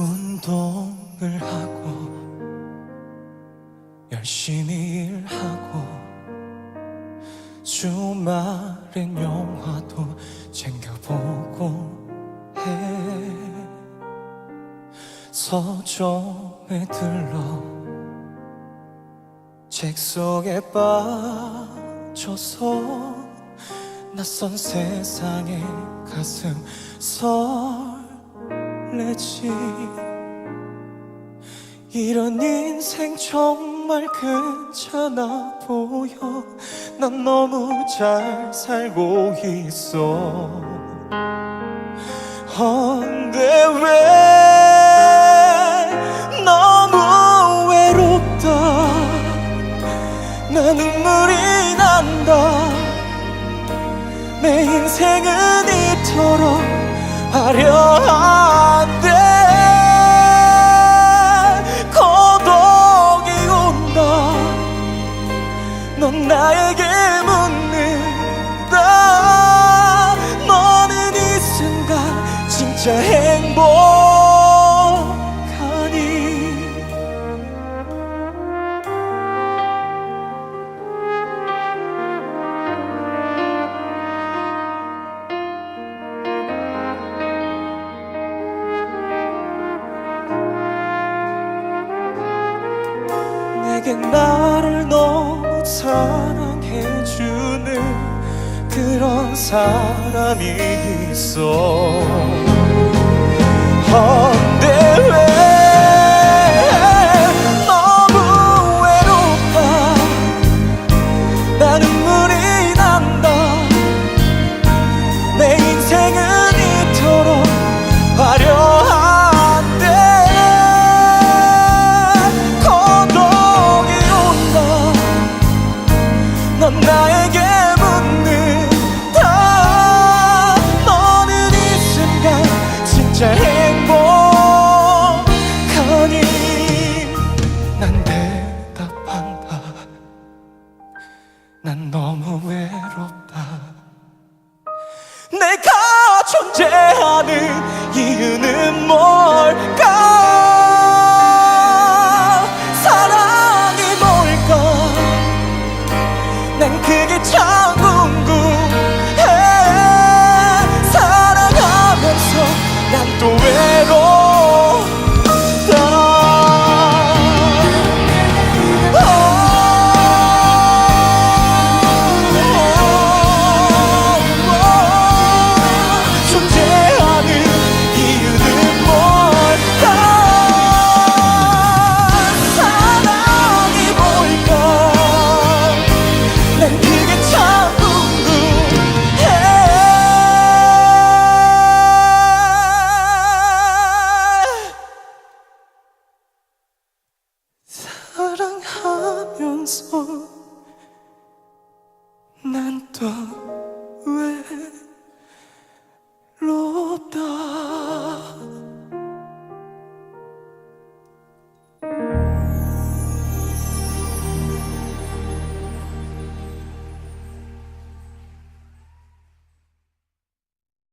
운동을 하고 열심히 일하고 주말엔 영화도 챙겨보고 해. 서점에 들러 책 속에 빠져서 낯선 세상에 가슴 설 레지. 이런 인생 정말 괜찮아 보여. 난 너무 잘 살고 있어. 근데 왜 너무 외롭다? 나 눈물이 난다. 내 인생은 이토록 화려 넌 나에게 묻는다. 너는 이 순간 진짜 행복하니. 내게 나를 너 사람이 있어 너무 하면서 난 또.